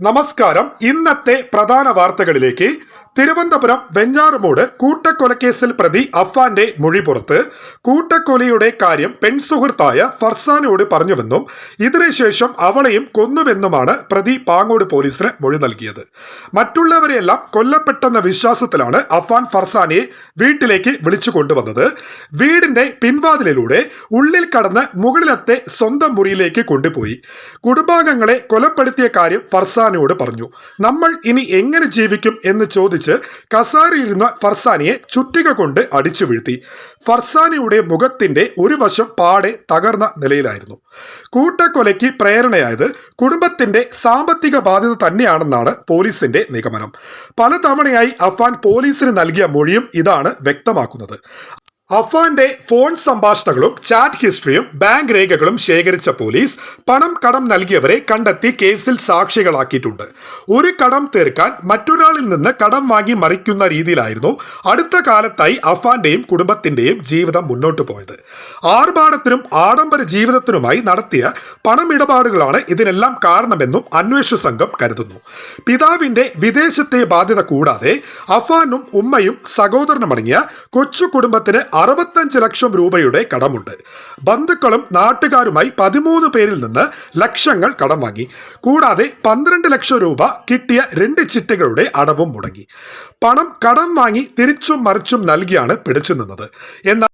നമസ്കാരം. ഇന്നത്തെ പ്രധാന വാർത്തകളിലേക്ക് തിരുവനന്തപുരം വെഞ്ഞാറുമൂട് കൂട്ടക്കൊലക്കേസിൽ പ്രതി അഫാന്റെ മൊഴി പുറത്ത് കൂട്ടക്കൊലയുടെ കാര്യം പെൺസുഹൃത്തായ ഫർസാനോട് പറഞ്ഞുവെന്നും ഇതിനുശേഷം അവളെയും കൊന്നുവെന്നുമാണ് പ്രതി പാങ്ങോട് പോലീസിന് മൊഴി നൽകിയത്. മറ്റുള്ളവരെയെല്ലാം കൊല്ലപ്പെട്ടെന്ന വിശ്വാസത്തിലാണ് അഫാൻ ഫർസാനെ വീട്ടിലേക്ക് വിളിച്ചു കൊണ്ടുവന്നത്. വീടിന്റെ പിൻവാതിലിലൂടെ ഉള്ളിൽ കടന്ന് മുകളിലത്തെ സ്വന്തം മുറിയിലേക്ക് കൊണ്ടുപോയി. കുടുംബാംഗങ്ങളെ കൊലപ്പെടുത്തിയ കാര്യം ഫർസാനോട് പറഞ്ഞു. നമ്മൾ ഇനി എങ്ങനെ ജീവിക്കും? എന്ന് ചോദിച്ച് കസാരയിരുന്ന ഫർസാനിയെ ചുറ്റിക കൊണ്ട് അടിച്ചു വീഴ്ത്തി. ഫർസാനിയുടെ മുഖത്തിന്റെ ഒരു വശം പാടെ തകർന്ന നിലയിലായിരുന്നു. കൂട്ടക്കൊലയ്ക്ക് പ്രേരണയായത് കുടുംബത്തിന്റെ സാമ്പത്തിക ബാധ്യത തന്നെയാണെന്നാണ് പോലീസിന്റെ നിഗമനം. പലതവണയായി അഫാൻ പോലീസിന് നൽകിയ മൊഴിയും ഇതാണ് വ്യക്തമാക്കുന്നത്. അഫാന്റെ ഫോൺ സംഭാഷണങ്ങളും ചാറ്റ് ഹിസ്റ്ററിയും ബാങ്ക് രേഖകളും ശേഖരിച്ച പോലീസ് പണം കടം നൽകിയവരെ കണ്ടെത്തി കേസിൽ സാക്ഷികളാക്കിയിട്ടുണ്ട്. ഒരു കടം തീർക്കാൻ മറ്റൊരാളിൽ നിന്ന് കടം വാങ്ങി മറിക്കുന്ന രീതിയിലായിരുന്നു അടുത്ത കാലത്തായി അഫാന്റെയും കുടുംബത്തിന്റെയും ജീവിതം മുന്നോട്ട് പോയത്. ആർഭാടത്തിനും ആഡംബര ജീവിതത്തിനുമായി നടത്തിയ പണമിടപാടുകളാണ് ഇതിനെല്ലാം കാരണമെന്നും അന്വേഷണ സംഘം കരുതുന്നു. പിതാവിന്റെ വിദേശത്തെ ബാധ്യത കൂടാതെ അഫാനും ഉമ്മയും സഹോദരനുമടങ്ങിയ കൊച്ചു കുടുംബത്തിന് അറുപത്തഞ്ച് ലക്ഷം രൂപയുടെ കടമുണ്ട്. ബന്ധുക്കളും നാട്ടുകാരുമായി പതിമൂന്ന് പേരിൽ നിന്ന് ലക്ഷങ്ങൾ കടം വാങ്ങി. കൂടാതെ പന്ത്രണ്ട് ലക്ഷം രൂപ കിട്ടിയ രണ്ട് ചിട്ടികളുടെ അടവും മുടങ്ങി. പണം കടം വാങ്ങി തിരിച്ചും മറിച്ചും നൽകിയാണ് പിടിച്ചു നിന്നത്. എന്നാൽ